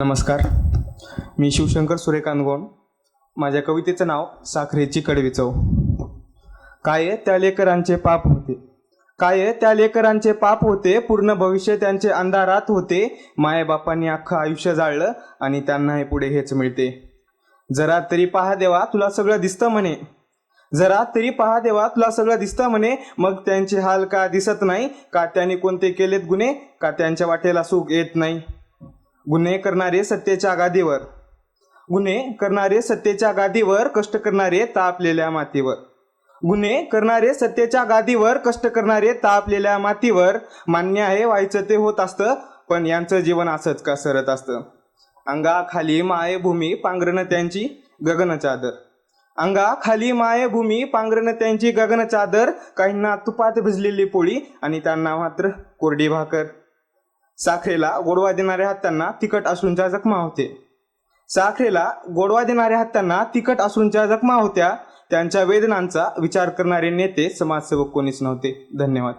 नमस्कार. मी शिवशंकर सूर्यकांत गोंड माझ्या कवितेचं नाव साखरेची कडवी चव. काय त्या लेकरांचे पाप होते? काय त्या लेकरांचे पाप होते? पूर्ण भविष्य त्यांचे अंधारात होते. मायबापांनी अख्खं आयुष्य जाळलं आणि त्यांना हे पुढे हेच मिळते. जरा तरी पहा देवा तुला सगळं दिसतं म्हणे. जरा तरी पहा देवा तुला सगळं दिसतं म्हणे. मग त्यांचे हाल का दिसत नाही? का त्यांनी कोणते केलेत गुन्हे? का त्यांच्या वाटेला सुख येत नाही? गुन्हे करणारे सत्तेच्या गादीवर गुन्हे करणारे सत्तेच्या गादीवर कष्ट करणारे तापलेल्या मातीवर. गुन्हे करणारे सत्तेच्या गादीवर कष्ट करणारे तापलेल्या मातीवर मान्य आहे व्हायचं ते होत असतं पण यांचं जीवन असंच का सरत असतं? अंगाखाली मायभूमी पांघरणं त्यांची गगन चादर अंगाखाली मायभूमी पांघरणं त्यांची गगन चादर काहींना तुपात भिजलेली पोळी आणि त्यांना मात्र कोरडी भाकर. साखरेला गोडवा देणाऱ्या हत्यांना तिखट अश्रूंच्या जखमा होते. साखरेला गोडवा देणाऱ्या हत्यांना तिखट अश्रूंच्या जखमा होत्या. त्यांच्या वेदनांचा विचार करणारे नेते समाजसेवक कोणीच नव्हते. धन्यवाद.